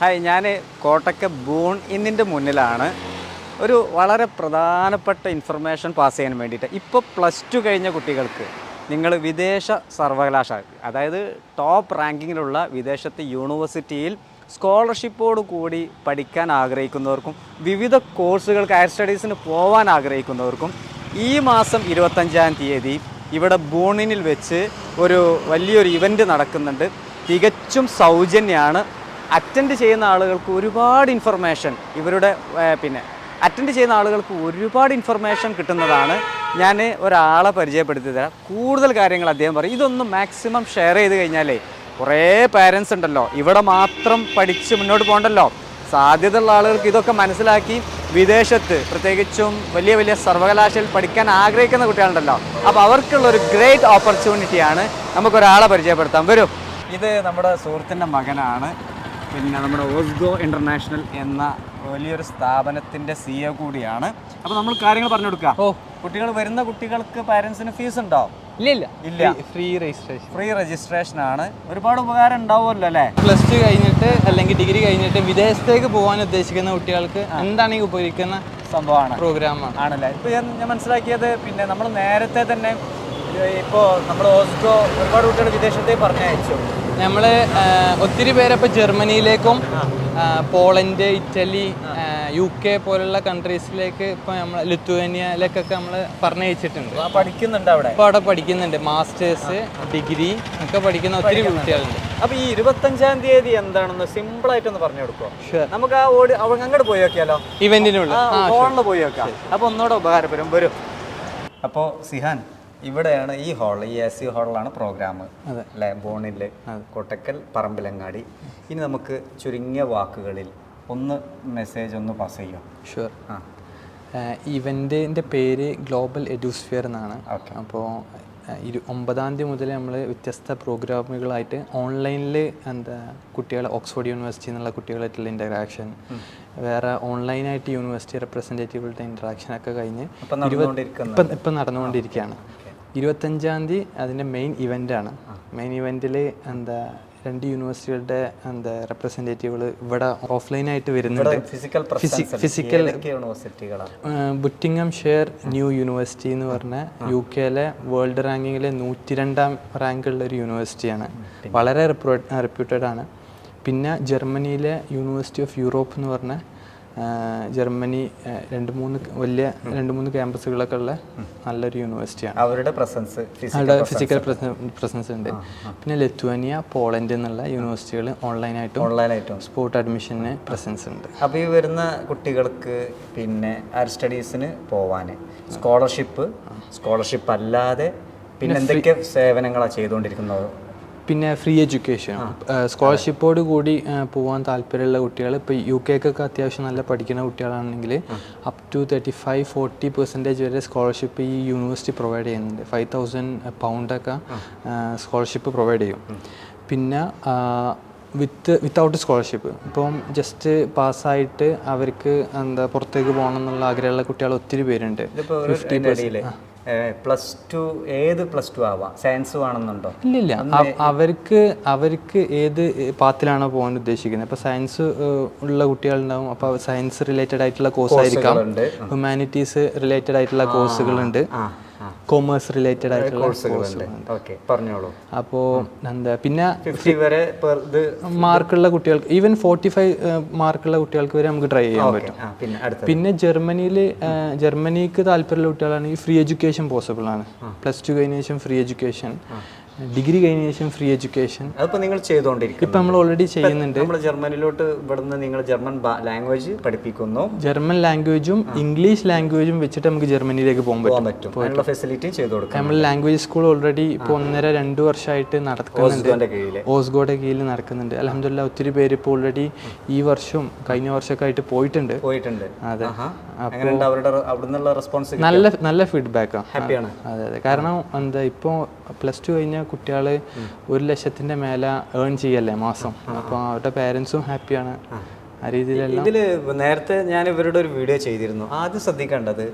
Hi ഞാൻ കോട്ടക്ക boon ഇന്നിന്റെ മുന്നിലാണ്. ഒരു വളരെ പ്രധാനപ്പെട്ട ഇൻഫർമേഷൻ പാസ് ചെയ്യാൻ വേണ്ടിയിട്ട്. ഇപ്പോൾ പ്ലസ് ടു കഴിഞ്ഞ കുട്ടികൾക്ക് നിങ്ങൾ വിദേശ സർവകലാശാല അതായത് ടോപ്പ് റാങ്കിങ്ങിലുള്ള വിദേശത്തെ യൂണിവേഴ്സിറ്റിയിൽ സ്കോളർഷിപ്പോട് കൂടി പഠിക്കാൻ ആഗ്രഹിക്കുന്നവർക്കും വിവിധ കോഴ്സുകൾക്ക് ഹയർ സ്റ്റഡീസിന് പോകാൻ ആഗ്രഹിക്കുന്നവർക്കും ഈ മാസം ഇരുപത്തഞ്ചാം തീയതി ഇവിടെ ബൂണിനിൽ വെച്ച് ഒരു വലിയൊരു ഇവന്റ് നടക്കുന്നുണ്ട്. തികച്ചും സൗജന്യമാണ് അറ്റൻഡ് ചെയ്യുന്ന ആളുകൾക്ക് ഒരുപാട് ഇൻഫർമേഷൻ ഇവരുടെ പിന്നെ അറ്റൻഡ് ചെയ്യുന്ന ആളുകൾക്ക് ഒരുപാട് ഇൻഫർമേഷൻ കിട്ടുന്നതാണ്. ഞാൻ ഒരാളെ പരിചയപ്പെടുത്തി തരാം. കൂടുതൽ കാര്യങ്ങൾ അദ്ദേഹം പറയും. ഇതൊന്നും മാക്സിമം ഷെയർ ചെയ്ത് കഴിഞ്ഞാലേ കുറേ പാരൻസ് ഉണ്ടല്ലോ. ഇവിടെ മാത്രം പഠിച്ച് മുന്നോട്ട് പോകണ്ടല്ലോ. സാധ്യതയുള്ള ആളുകൾക്ക് ഇതൊക്കെ മനസ്സിലാക്കി വിദേശത്ത് പ്രത്യേകിച്ചും വലിയ വലിയ സർവകലാശാലയിൽ പഠിക്കാൻ ആഗ്രഹിക്കുന്ന കുട്ടികളുണ്ടല്ലോ. അപ്പോൾ അവർക്കുള്ള ഒരു ഗ്രേറ്റ് ഓപ്പർച്യൂണിറ്റിയാണ് നമുക്കൊരാളെ പരിചയപ്പെടുത്താം. വരും. ഇത് നമ്മുടെ സുഹൃത്തിന്റെ മകനാണ്. പിന്നെ നമ്മുടെ ഓസ്ഗോ ഇന്റർനാഷണൽ എന്ന വലിയൊരു സ്ഥാപനത്തിന്റെ സി എ കൂടിയാണ്. അപ്പോൾ നമ്മൾ കാര്യങ്ങൾ പറഞ്ഞു കൊടുക്കാം. ഓ കുട്ടികൾ വരുന്ന കുട്ടികൾക്ക് പാരന്റ്സിന് ഫീസ് ഉണ്ടോ? ഇല്ല ഇല്ല. ഇല്ല. ഫ്രീ രജിസ്ട്രേഷൻ ഫ്രീ രജിസ്ട്രേഷൻ ആണ്. ഒരുപാട് ഉപകാരം ഉണ്ടാവുമല്ലോ അല്ലേ? പ്ലസ് ടു കഴിഞ്ഞിട്ട് അല്ലെങ്കിൽ ഡിഗ്രി കഴിഞ്ഞിട്ട് വിദേശത്തേക്ക് പോകാൻ ഉദ്ദേശിക്കുന്ന കുട്ടികൾക്ക് എന്താണ് ഈ ഉപയോഗിക്കുന്ന സംഭവമാണ്. പ്രോഗ്രാമാണ് ആണല്ലേ? ഇപ്പോൾ ഞാൻ ഞാൻ മനസ്സിലാക്കിയത് പിന്നെ നമ്മൾ നേരത്തെ തന്നെ ഇപ്പോ നമ്മൾ ഓസ്കോ ഒരുപാട് കുട്ടികൾ വിദേശത്തേക്ക് പറഞ്ഞയച്ചു. നമ്മൾ ഒത്തിരി പേരപ്പോൾ ജർമ്മനിയിലേക്കും പോളണ്ട് ഇറ്റലി യു കെ പോലുള്ള കൺട്രീസിലേക്ക് ഇപ്പോൾ നമ്മൾ ലിത്വേനിയയിലേക്കൊക്കെ നമ്മൾ പറഞ്ഞയച്ചിട്ടുണ്ട്. ആ, പഠിക്കുന്നുണ്ട് അവിടെ? ഇപ്പോൾ അവിടെ പഠിക്കുന്നുണ്ട്. മാസ്റ്റേഴ്സ് ഡിഗ്രി ഒക്കെ പഠിക്കുന്ന ഒത്തിരി കുട്ടികളുണ്ട്. അപ്പൊ ഈ ഇരുപത്തഞ്ചാം തീയതി എന്താണെന്ന് സിമ്പിൾ ആയിട്ട് ഒന്ന് പറഞ്ഞു കൊടുക്കോ നമുക്ക് ആ ഓടി അങ്ങോട്ട് പോയി നോക്കിയാലോ? ഇവന്റിനുള്ള പോയി നോക്കാം. അപ്പൊ ഒന്നുകൂടെ ഉപകാരപ്പെടും. വരും. അപ്പോ സിഹാൻ ഇവിടെയാണ് ഈ ഹാൾ ഈ എ സി ഹാളിലാണ് പ്രോഗ്രാം. അല്ലേ? ബോണിൽ കോട്ടക്കൽ പറമ്പിലങ്ങാടി. ഇനി നമുക്ക് ചുരുങ്ങിയ വാക്കുകളിൽ ഒന്ന് മെസ്സേജ് ഒന്ന് പാസ് ചെയ്യാം. ഷുവർ ആ. ഇവന്റിന്റെ പേര് ഗ്ലോബൽ എഡ്യൂസ്ഫിയർ എന്നാണ്. അപ്പോൾ ഇരു ഒമ്പതാം തീയതി മുതൽ നമ്മൾ വ്യത്യസ്ത പ്രോഗ്രാമുകളായിട്ട് ഓൺലൈനിൽ എന്താ കുട്ടികളെ ഓക്സ്ഫോർഡ് യൂണിവേഴ്സിറ്റി എന്നുള്ള കുട്ടികളായിട്ടുള്ള ഇന്ററാക്ഷൻ വേറെ ഓൺലൈനായിട്ട് യൂണിവേഴ്സിറ്റി റെപ്രസെന്റേറ്റീവുകളുടെ ഇൻട്രാക്ഷൻ ഒക്കെ കഴിഞ്ഞ് ഇപ്പം നടന്നുകൊണ്ടിരിക്കുകയാണ്. ഇരുപത്തഞ്ചാം തീയതി അതിന്റെ മെയിൻ ഇവന്റാണ് മെയിൻ ഇവന്റിൽ എന്താ രണ്ട് യൂണിവേഴ്സിറ്റികളുടെ എന്താ റെപ്രസെന്റേറ്റീവുകൾ ഇവിടെ ഓഫ്ലൈനായിട്ട് വരുന്നുണ്ട്. Physical physical Buckinghamshire new university എന്ന് പറഞ്ഞ യു കെയിലെ വേൾഡ് റാങ്കിങ്ങിലെ നൂറ്റി രണ്ടാം റാങ്കുള്ള ഒരു യൂണിവേഴ്സിറ്റിയാണ് വളരെ റെപ്യൂട്ടഡ് ആണ്. പിന്നെ ജർമ്മനിയിലെ യൂണിവേഴ്സിറ്റി ഓഫ് യൂറോപ്പ് എന്ന് പറഞ്ഞ ജർമ്മനി രണ്ട് മൂന്ന് വലിയ രണ്ട് മൂന്ന് ക്യാമ്പസുകളൊക്കെ ഉള്ള നല്ലൊരു യൂണിവേഴ്സിറ്റിയാണ് അവരുടെ പ്രസൻസ് അവിടെ ഫിസിക്കൽ പ്രസൻസ് ഉണ്ട്. പിന്നെ ലെത്വാനിയ പോളണ്ട് എന്നുള്ള യൂണിവേഴ്സിറ്റികൾ ഓൺലൈനായിട്ടും ഓൺലൈനായിട്ടും സ്പോർട്ട് അഡ്മിഷന് പ്രസൻസ് ഉണ്ട്. അപ്പോൾ ഈ വരുന്ന കുട്ടികൾക്ക് പിന്നെ ഹയർ സ്റ്റഡീസിന് പോവാൻ സ്കോളർഷിപ്പ് സ്കോളർഷിപ്പ് അല്ലാതെ പിന്നെ എന്തൊക്കെ സേവനങ്ങളാണ് ചെയ്തുകൊണ്ടിരിക്കുന്നത്? പിന്നെ ഫ്രീ എഡ്യൂക്കേഷൻ സ്കോളർഷിപ്പോട് കൂടി പോകാൻ താല്പര്യമുള്ള കുട്ടികൾ ഇപ്പോൾ യു കെക്കൊക്കെ അത്യാവശ്യം നല്ല പഠിക്കുന്ന കുട്ടികളാണെങ്കിൽ up to thirty five forty percentage വരെ സ്കോളർഷിപ്പ് ഈ യൂണിവേഴ്സിറ്റി പ്രൊവൈഡ് ചെയ്യുന്നുണ്ട്. ഫൈവ് തൗസൻഡ് പൗണ്ടൊക്കെ സ്കോളർഷിപ്പ് പ്രൊവൈഡ് ചെയ്യും. പിന്നെ വിത്ത് വിത്തൗട്ട് സ്കോളർഷിപ്പ് ഇപ്പം ജസ്റ്റ് പാസ്സായിട്ട് അവർക്ക് എന്താ പുറത്തേക്ക് പോകണം എന്നുള്ള ആഗ്രഹമുള്ള കുട്ടികൾ ഒത്തിരി പേരുണ്ട്. ഫിഫ്റ്റി ഇടയിൽ പ്ലസ് ടു ഏത് പ്ലസ് ടു ആവാം? സയൻസ് വേണമെന്നുണ്ടോ? ഇല്ലില്ല. അവർക്ക് അവർക്ക് ഏത് പാത്തിലാണോ പോകാൻ ഉദ്ദേശിക്കുന്നത്? അപ്പോൾ സയൻസ് ഉള്ള കുട്ടികളുണ്ടാവും. അപ്പോൾ സയൻസ് റിലേറ്റഡ് ആയിട്ടുള്ള കോഴ്സ് ആയിരിക്കാം. ഹ്യൂമാനിറ്റീസ് റിലേറ്റഡ് ആയിട്ടുള്ള കോഴ്സുകളുണ്ട് കൊമേഴ്സ് റിലേറ്റഡ് ആയിട്ടുള്ള പറഞ്ഞോളൂ. അപ്പോൾ എന്താ പിന്നെ വരെ മാർക്കുള്ള കുട്ടികൾക്ക് ഈവൻ ഫോർട്ടി ഫൈവ് മാർക്കുള്ള കുട്ടികൾക്ക് വരെ നമുക്ക് ട്രൈ ചെയ്യാൻ പറ്റും. പിന്നെ ജർമ്മനിയിൽ ജർമ്മനിക്ക് താല്പര്യമുള്ള കുട്ടികളാണെങ്കിൽ ഫ്രീ എഡ്യൂക്കേഷൻ പോസിബിൾ ആണ്. പ്ലസ് ടു കഴിഞ്ഞ ശേഷം ഫ്രീ എഡ്യൂക്കേഷൻ ഡിഗ്രി കഴിഞ്ഞ ശേഷം ഫ്രീ എഡ്യൂക്കേഷൻ അതിപ്പോൾ നിങ്ങൾ ചെയ്തുകൊണ്ടിരിക്കും ഇപ്പം നമ്മൾ ഓൾറെഡി ചെയ്യുന്നുണ്ട്. നമ്മൾ ജർമ്മനിലോട്ട് ഇവിടുന്ന് നിങ്ങൾ ജർമ്മൻ ലാംഗ്വേജ് പഠിപ്പിക്കുന്നു. ജർമ്മൻ ലാംഗ്വേജും ഇംഗ്ലീഷ് ലാംഗ്വേജും വെച്ചിട്ട് നമുക്ക് ജർമ്മനിയിലേക്ക് പോകാൻ പറ്റും. ഫെസിലിറ്റി അതിനുള്ള ഫെസിലിറ്റിയും ചെയ്തു കൊടുക്കാം നമ്മൾ ലാംഗ്വേജ് സ്കൂൾ ഓൾറെഡി ഇപ്പോൾ ഒന്നര രണ്ട് വർഷമായിട്ട് നടക്കുന്നുണ്ട്. ഓസ്ഗോടെ കീഴിൽ ഓസ്ഗോയുടെ കീഴിൽ നടക്കുന്നുണ്ട്. അലഹമില്ല ഒത്തിരി പേര് ഇപ്പോൾ ഓൾറെഡി ഈ വർഷവും കഴിഞ്ഞ വർഷമൊക്കെ ആയിട്ട് പോയിട്ടുണ്ട്. പോയിട്ടുണ്ട്. അതെ. അവിടുന്നുള്ള റെസ്പോൺസ് നല്ല നല്ല ഫീഡ്ബാക്കാണ് ഹാപ്പിയാണ് അതെ അതെ. കാരണം എന്താ ഇപ്പോൾ പ്ലസ് ടു കഴിഞ്ഞ കുട്ടികൾ ഒരു ലക്ഷത്തിന്റെ മേലെ ഏൺ ചെയ്യല്ലേ മാസം. അപ്പോൾ അവരുടെ പേരൻസും ഹാപ്പിയാണ് ആ. രീതിയിലല്ല. ഇതിൽ നേരത്തെ ഞാൻ ഇവരുടെ ഒരു വീഡിയോ ചെയ്തിരുന്നു. ആദ്യം ശ്രദ്ധിക്കേണ്ടത്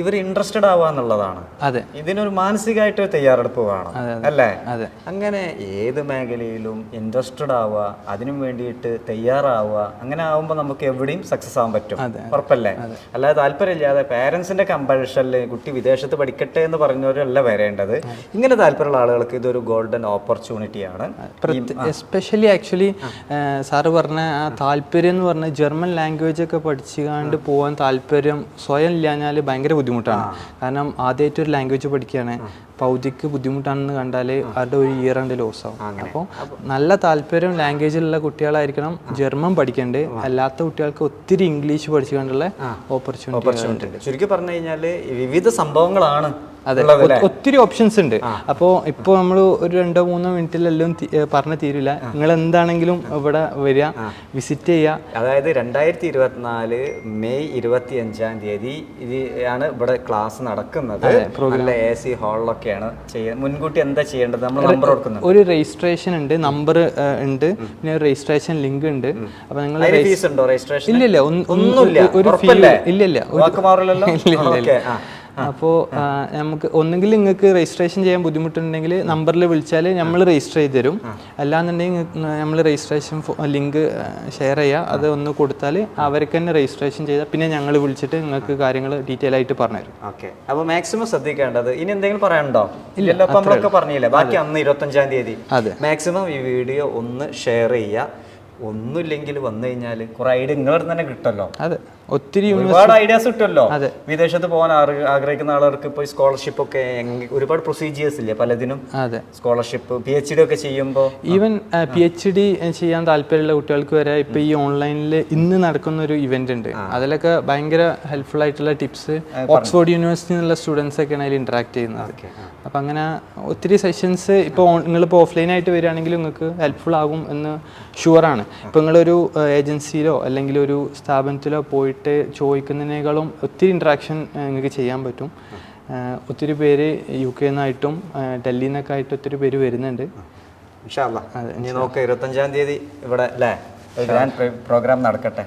ഇവർ ഇൻട്രസ്റ്റഡ് ആവുക എന്നുള്ളതാണ്. അതെ. ഇതിനൊരു മാനസികമായിട്ട് തയ്യാറെടുപ്പ് വേണം അല്ലേ? അതെ. അങ്ങനെ ഏത് മേഖലയിലും ഇൻട്രസ്റ്റഡ് ആവുക അതിനും വേണ്ടിയിട്ട് തയ്യാറാവുക അങ്ങനെ ആവുമ്പോൾ നമുക്ക് എവിടെയും സക്സസ് ആവാൻ പറ്റും. ഉറപ്പല്ലേ? അല്ലാതെ താല്പര്യമില്ലാതെ പേരൻസിന്റെ കമ്പൽഷനിൽ കുട്ടി വിദേശത്ത് പഠിക്കട്ടെ എന്ന് പറഞ്ഞവരല്ല വരേണ്ടത്. ഇങ്ങനെ താല്പര്യമുള്ള ആളുകൾക്ക് ഇതൊരു ഗോൾഡൻ ഓപ്പർച്യൂണിറ്റിയാണ് എസ്പെഷ്യലി ആക്ച്വലി സാറ് പറഞ്ഞ ആ താല്പര്യം എന്ന് പറഞ്ഞ ജർമ്മൻ ലാംഗ്വേജ് ഒക്കെ പഠിച്ചുകൊണ്ട് പോകാൻ താല്പര്യം സ്വയം ഇല്ലാഞ്ഞാൽ ഭയങ്കര ബുദ്ധിമുട്ടാണ്. കാരണം ആദ്യമായിട്ട് ഒരു ലാംഗ്വേജ് പഠിക്കുകയാണ്. പൗതിക്ക് ബുദ്ധിമുട്ടാണെന്ന് കണ്ടാൽ അവരുടെ ഒരു ഇയർ ഉണ്ട് ലോസ് ആവും. അപ്പോൾ നല്ല താല്പര്യം ലാംഗ്വേജിലുള്ള കുട്ടികളായിരിക്കണം. ജർമ്മൻ പഠിക്കേണ്ടത് അല്ലാത്ത കുട്ടികൾക്ക് ഒത്തിരി ഇംഗ്ലീഷ് പഠിച്ചുകൊണ്ടുള്ള ഓപ്പർച്യൂണിറ്റി ഓപ്പർച്യൂണിറ്റി ചുരുക്കി പറഞ്ഞു കഴിഞ്ഞാൽ വിവിധ സംഭവങ്ങളാണ് അതെ. ഒത്തിരി ഓപ്ഷൻസ് ഉണ്ട്. അപ്പോൾ ഇപ്പോൾ നമ്മൾ ഒരു രണ്ടോ മൂന്നോ മിനിറ്റിലെല്ലാം പറഞ്ഞു തീരില്ല നിങ്ങൾ എന്താണെങ്കിലും ഇവിടെ വരിക വിസിറ്റ് ചെയ്യുക. അതായത് രണ്ടായിരത്തി ഇരുപത്തിനാല് മെയ് ഇരുപത്തി അഞ്ചാം തീയതി ഇത് ആണ് ഇവിടെ ക്ലാസ് നടക്കുന്നത്. നല്ല എ സി ഹാളിലൊക്കെയാണ് ചെയ്യുന്നത് മുൻകൂട്ടി എന്താ ചെയ്യേണ്ടത്? നമ്മൾ നമ്പർ കൊടുക്കുന്നത് ഒരു രജിസ്ട്രേഷൻ ഉണ്ട് നമ്പർ ഉണ്ട് പിന്നെ ഒരു രജിസ്ട്രേഷൻ ലിങ്ക് ഉണ്ട്. അപ്പൊ നിങ്ങൾ ഫീസ് ഉണ്ടോ രജിസ്ട്രേഷൻ ഇല്ല ഇല്ല ഒന്ന്- ഒന്ന് ഒന്നുമില്ല. ഒരു? ഇല്ല ഇല്ല ഇല്ല, അപ്പോൾ നമുക്ക് ഒന്നുകിൽ നിങ്ങൾക്ക് രജിസ്ട്രേഷൻ ചെയ്യാൻ ബുദ്ധിമുട്ടുണ്ടെങ്കിൽ നമ്പറിൽ വിളിച്ചാൽ നമ്മൾ രജിസ്റ്റർ ചെയ്ത് തരും. അല്ലാന്നുണ്ടെങ്കിൽ നമ്മൾ രജിസ്ട്രേഷൻ ലിങ്ക് ഷെയർ ചെയ്യുക അത് ഒന്ന് കൊടുത്താൽ അവർക്ക് തന്നെ രജിസ്ട്രേഷൻ ചെയ്താൽ പിന്നെ ഞങ്ങൾ വിളിച്ചിട്ട് നിങ്ങൾക്ക് കാര്യങ്ങൾ ഡീറ്റെയിൽ ആയിട്ട് പറഞ്ഞുതരും. ഓക്കെ. അപ്പോൾ മാക്സിമം ശ്രദ്ധിക്കേണ്ടത് ഇനി എന്തെങ്കിലും പറയാനുണ്ടോ? ഇല്ലല്ലോ അപ്പൊ നമ്മളൊക്കെ പറഞ്ഞില്ലേ? ബാക്കി അന്ന് ഇരുപത്തഞ്ചാം തീയതി. അതെ. മാക്സിമം ഈ വീഡിയോ ഒന്ന് ഷെയർ ചെയ്യുക ഒന്നുമില്ലെങ്കിൽ വന്നു കഴിഞ്ഞാൽ കുറെ ഐഡിയ നിങ്ങളുടെ തന്നെ കിട്ടുമല്ലോ. അതെ. ഒത്തിരി ഒരുപാട് ഐഡിയാസ് കിട്ടുമല്ലോ അതെ. വിദേശത്ത് പോകാൻ ആഗ്രഹിക്കുന്ന ആളുകൾക്ക് ഇപ്പോൾ സ്കോളർഷിപ്പ് ഒക്കെ ഒരുപാട് പ്രൊസീജിയേഴ്സ് ഇല്ലേ പലതിനും? അതെ. സ്കോളർഷിപ്പ് പി എച്ച് ഡി ഒക്കെ ചെയ്യുമ്പോൾ ഈവൻ പി എച്ച് ഡി ചെയ്യാൻ താല്പര്യമുള്ള കുട്ടികൾക്ക് വരെ ഇപ്പൊ ഈ ഓൺലൈനിൽ ഇന്ന് നടക്കുന്ന ഒരു ഇവന്റ് ഉണ്ട് അതിലൊക്കെ ഭയങ്കര ഹെൽപ്ഫുൾ ആയിട്ടുള്ള ടിപ്സ് ഓക്സ്ഫോർഡ് യൂണിവേഴ്സിറ്റി ഉള്ള സ്റ്റുഡൻസ് ഒക്കെയാണ് അതിൽ ഇന്ററാക്ട് ചെയ്യുന്നത്. അപ്പം അങ്ങനെ ഒത്തിരി സെഷൻസ് ഇപ്പോൾ നിങ്ങളിപ്പോൾ ഓഫ്ലൈൻ ആയിട്ട് വരികയാണെങ്കിൽ നിങ്ങൾക്ക് ഹെൽപ്ഫുൾ ആകും എന്ന് ഷുവറാണ് ഇപ്പൊ നിങ്ങളൊരു ഏജൻസിയിലോ അല്ലെങ്കിൽ ഒരു സ്ഥാപനത്തിലോ പോയിട്ട് ചോദിക്കുന്നതിനേക്കാളും ഒത്തിരി ഇൻട്രാക്ഷൻ നിങ്ങൾക്ക് ചെയ്യാൻ പറ്റും. ഒത്തിരി പേര് യു കെ നിന്നായിട്ടും ഡൽഹിയിൽ നിന്നൊക്കെ ആയിട്ട് ഒത്തിരി പേര് വരുന്നുണ്ട്. ഇനി നോക്കാം ഇരുപത്തഞ്ചാം തീയതി ഇവിടെ അല്ലേ ഗ്രാൻഡ് പ്രോഗ്രാം നടക്കട്ടെ.